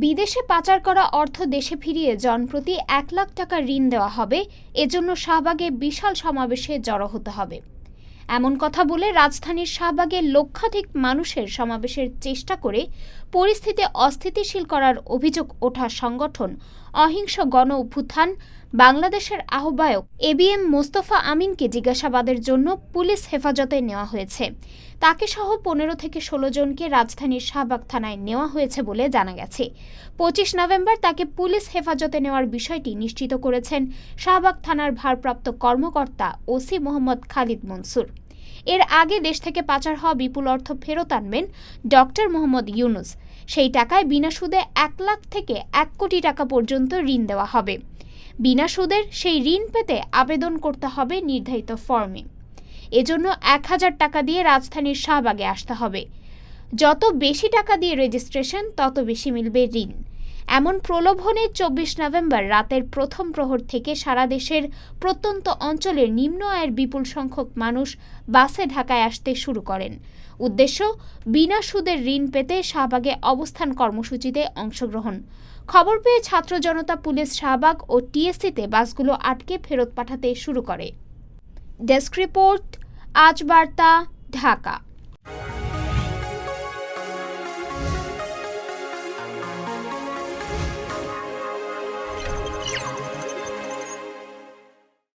বিদেশে পাচার করা অর্থ দেশে ফিরিয়ে জনপ্রতি এক লাখ টাকা ঋণ দেওয়া হবে। এজন্য শাহবাগে বিশাল সমাবেশে জড়ো হতে হবে। এমন কথা বলে রাজধানীর শাহবাগে লক্ষাধিক মানুষের সমাবেশের চেষ্টা করে পরিস্থিতি অস্থিতিশীল করার অভিযোগ ওঠা সংগঠন অহিংস গণ অভ্যুত্থান বাংলাদেশের আহ্বায়ক এবিএম মোস্তফা আমিনকে জিজ্ঞাসাবাদের জন্য পুলিশ হেফাজতে নেওয়া হয়েছে। তাকে সহ পনেরো থেকে ষোলো জনকে রাজধানীর শাহবাগ থানায় নেওয়া হয়েছে বলে জানা গেছে। পঁচিশ নভেম্বর তাকে পুলিশ হেফাজতে নেওয়ার বিষয়টি নিশ্চিত করেছেন শাহবাগ থানার ভারপ্রাপ্ত কর্মকর্তা ওসি মোহাম্মদ খালিদ মনসুর। এর আগে দেশ থেকে পাচার হওয়া বিপুল অর্থ ফেরত আনবেন ডক্টর মোহাম্মদ ইউনুস। সেই টাকায় বিনা সুদে এক লাখ থেকে এক কোটি টাকা পর্যন্ত ঋণ দেওয়া হবে। বিনা সুদের সেই ঋণ পেতে আবেদন করতে হবে নির্ধারিত ফর্মে। এজন্য এক হাজার টাকা দিয়ে রাজধানীর শাহবাগে আসতে হবে। যত বেশি টাকা দিয়ে রেজিস্ট্রেশন, তত বেশি মিলবে ঋণ। এমন প্রলোভনে চব্বিশ নভেম্বর রাতের প্রথম প্রহর থেকে সারা দেশের প্রত্যন্ত অঞ্চলের নিম্ন আয়ের বিপুল সংখ্যক মানুষ বাসে ঢাকায় আসতে শুরু করেন। উদ্দেশ্য, বিনা সুদের ঋণ পেতে শাহবাগে অবস্থান কর্মসূচিতে অংশগ্রহণ। খবর পেয়ে ছাত্র জনতা পুলিশ শাহবাগ ও টিএসসিতে বাসগুলো আটকে ফেরত পাঠাতে শুরু করে। ডেস্ক রিপোর্ট, আজ বার্তা, ঢাকা।